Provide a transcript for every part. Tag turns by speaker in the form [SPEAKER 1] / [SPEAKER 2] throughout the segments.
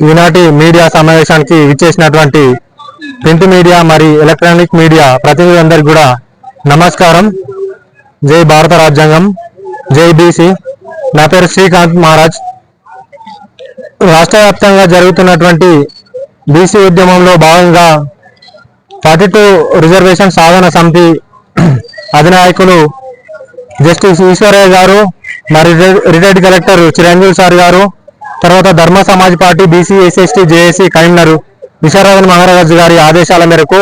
[SPEAKER 1] ఈనాటి మీడియా సమావేశానికి ఇచ్చేసినటువంటి ప్రింట్ మీడియా మరి ఎలక్ట్రానిక్ మీడియా ప్రతినిధులందరికీ కూడా నమస్కారం. జై భారత రాజ్యాంగం. జై బీసీ. నా పేరు శ్రీకాంత్ మహారాజ్. రాష్ట్ర వ్యాప్తంగా జరుగుతున్నటువంటి బీసీ ఉద్యమంలో భాగంగా ఫార్టీ టూ రిజర్వేషన్ సాధన సమితి అధినాయకులు జస్టిస్ ఈశ్వరయ్య గారు మరి రిటైర్డ్ కలెక్టర్ చిరంజీవి సార్ గారు తర్వాత Dharma Samaj party BC SST JAC convener Visharadhan Maharaju గారి ఆదేశాల మేరకు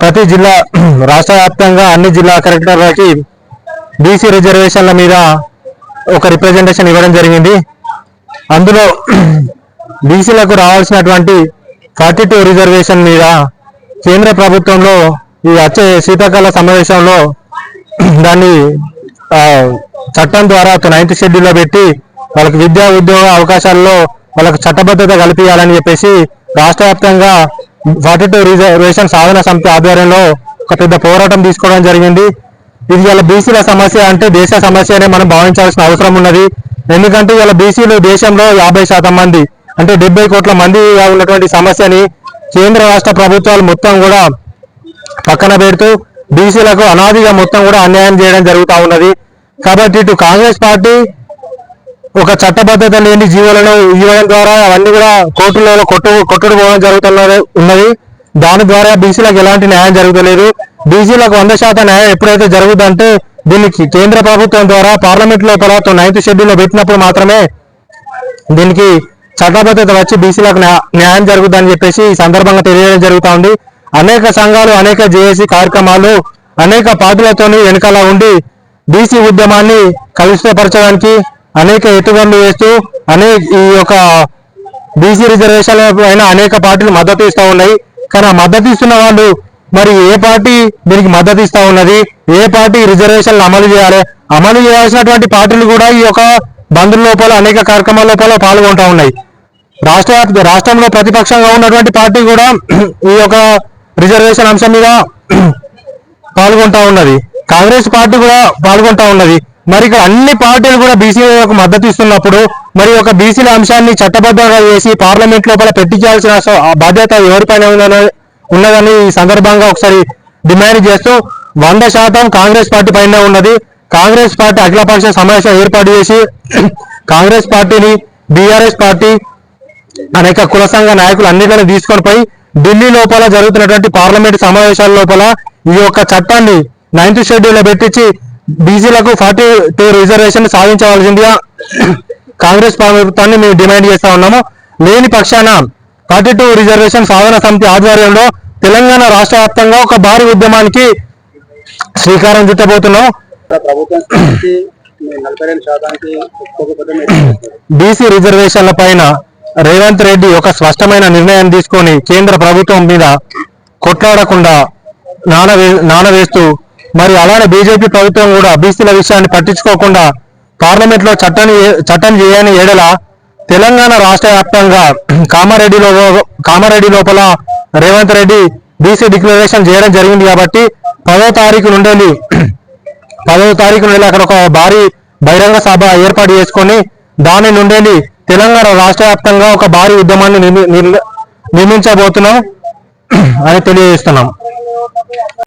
[SPEAKER 1] ప్రతి జిల్లా రాష్ట్ర వ్యాప్తంగా అన్ని జిల్లా కలెక్టర్లకి బీసీ రిజర్వేషన్ల మీద ఒక రిప్రజెంటేషన్ ఇవ్వడం జరిగింది. అందులో బీసీలకు రావాల్సినటువంటి ఫార్టీ టూ రిజర్వేషన్ మీద కేంద్ర ప్రభుత్వంలో ఈ వచ్చే శీతాకాల సమావేశంలో దాన్ని చట్టం ద్వారా నైన్త్ షెడ్యూల్లో పెట్టి వాళ్ళకి విద్యా ఉద్యోగ అవకాశాల్లో వాళ్ళకి చట్టబద్ధత కల్పించాలని చెప్పేసి రాష్ట్ర వ్యాప్తంగా ఫార్టీ టూ రిజర్వేషన్ సాధన సమితి ఆధ్వర్యంలో ఒక పెద్ద పోరాటం తీసుకోవడం జరిగింది. ఇది ఇలా బీసీల సమస్య అంటే దేశ సమస్య అనే మనం భావించాల్సిన అవసరం ఉన్నది. ఎందుకంటే ఇలా బీసీలు దేశంలో యాభై శాతం మంది అంటే డెబ్బై కోట్ల మంది ఉన్నటువంటి సమస్యని కేంద్ర రాష్ట్ర ప్రభుత్వాలు మొత్తం కూడా పక్కన పెడుతూ బీసీలకు అనాదిగా మొత్తం కూడా అన్యాయం చేయడం జరుగుతూ ఉన్నది. కాబట్టి ఇటు కాంగ్రెస్ పార్టీ ఒక చట్టబద్ధత లేని జీవులను ఇవ్వడం ద్వారా అవన్నీ కూడా కోర్టులలో కొట్టు కొట్టుడు పోవడం జరుగుతున్నది ఉన్నది. దాని ద్వారా బీసీలకు ఎలాంటి న్యాయం జరుగుతలేదు. బీసీలకు వంద శాతం న్యాయం ఎప్పుడైతే జరుగుతుందంటే దీనికి కేంద్ర ప్రభుత్వం ద్వారా పార్లమెంట్ లోపల నైన్త్ షెడ్యూల్లో పెట్టినప్పుడు మాత్రమే దీనికి చట్టబద్ధత వచ్చి బీసీలకు న్యాయం జరుగుతుందని చెప్పేసి ఈ సందర్భంగా తెలియడం జరుగుతుంది. అనేక సంఘాలు అనేక జేఏసీ కార్యక్రమాలు అనేక పార్టీలతోని వెనకాల ఉండి బీసీ ఉద్యమాన్ని కలుషితపరచడానికి అనేక ఎత్తుగడలు వేస్తూ అనేక ఈ యొక్క బీసీ రిజర్వేషన్ల పైన అనేక పార్టీలు మద్దతు ఇస్తూ ఉన్నాయి. కానీ ఆ మద్దతు ఇస్తున్న వాళ్ళు మరి ఏ పార్టీ దీనికి మద్దతు ఇస్తూ ఉన్నది? ఏ పార్టీ రిజర్వేషన్లు అమలు చేయాలి? అమలు చేయాల్సినటువంటి పార్టీలు కూడా ఈ యొక్క బంద్ లోపల అనేక కార్యక్రమాల లోపల పాల్గొంటూ ఉన్నాయి. రాష్ట్ర రాష్ట్రంలో ప్రతిపక్షంగా ఉన్నటువంటి పార్టీ కూడా ఈ యొక్క రిజర్వేషన్ అంశం మీద పాల్గొంటా ఉన్నది. కాంగ్రెస్ పార్టీ కూడా పాల్గొంటా ఉన్నది. మరి ఇక్కడ అన్ని పార్టీలు కూడా బీసీలకు మద్దతు ఇస్తున్నప్పుడు మరి ఒక బీసీల అంశాన్ని చట్టబద్ధంగా చేసి పార్లమెంట్ లోపల పెట్టించాల్సిన బాధ్యత ఎవరిపైన ఉందని ఉన్నదని ఈ సందర్భంగా ఒకసారి డిమాండ్ చేస్తూ వంద శాతం కాంగ్రెస్ పార్టీ పైన ఉన్నది. కాంగ్రెస్ పార్టీ అఖిలపక్ష సమావేశం ఏర్పాటు చేసి కాంగ్రెస్ పార్టీని బీఆర్ఎస్ పార్టీ అనేక కుల సంఘ నాయకులు అన్నిటిని తీసుకొని పోయి ఢిల్లీ లోపల జరుగుతున్నటువంటి పార్లమెంట్ సమావేశాల లోపల ఈ యొక్క చట్టాన్ని నైన్త్ షెడ్యూల్లో పెట్టించి బీసీలకు ఫార్టీ టూ రిజర్వేషన్ సాధించవలసిందిగా కాంగ్రెస్ ప్రభుత్వాన్ని మేము డిమాండ్ చేస్తా ఉన్నాము. లేని పక్షాన ఫార్టీ టూ రిజర్వేషన్ సాధన సమితి ఆధ్వర్యంలో తెలంగాణ రాష్ట్ర వ్యాప్తంగా ఒక భారీ ఉద్యమానికి శ్రీకారం చుట్టబోతున్నాం బీసీ రిజర్వేషన్ల పైన రేవంత్ రెడ్డి ఒక స్పష్టమైన నిర్ణయం తీసుకొని కేంద్ర ప్రభుత్వం మీద కొట్లాడకుండా నానవే నానవేస్తూ మరి అలానే బీజేపీ ప్రభుత్వం కూడా బీసీల విషయాన్ని పట్టించుకోకుండా పార్లమెంట్లో చట్టాన్ని చట్టం చేయని ఏడల తెలంగాణ రాష్ట్ర వ్యాప్తంగా కామారెడ్డిలో కామారెడ్డి లోపల రేవంత్ రెడ్డి బీసీ డిక్లరేషన్ చేయడం జరిగింది కాబట్టి పదో తారీఖు నుండి పదవ తారీఖు నుండి అక్కడ ఒక భారీ బహిరంగ సభ ఏర్పాటు చేసుకొని దాని నుండి తెలంగాణ రాష్ట్ర వ్యాప్తంగా ఒక భారీ ఉద్యమాన్ని నిర్మించబోతున్నాం అని తెలియజేస్తున్నాం.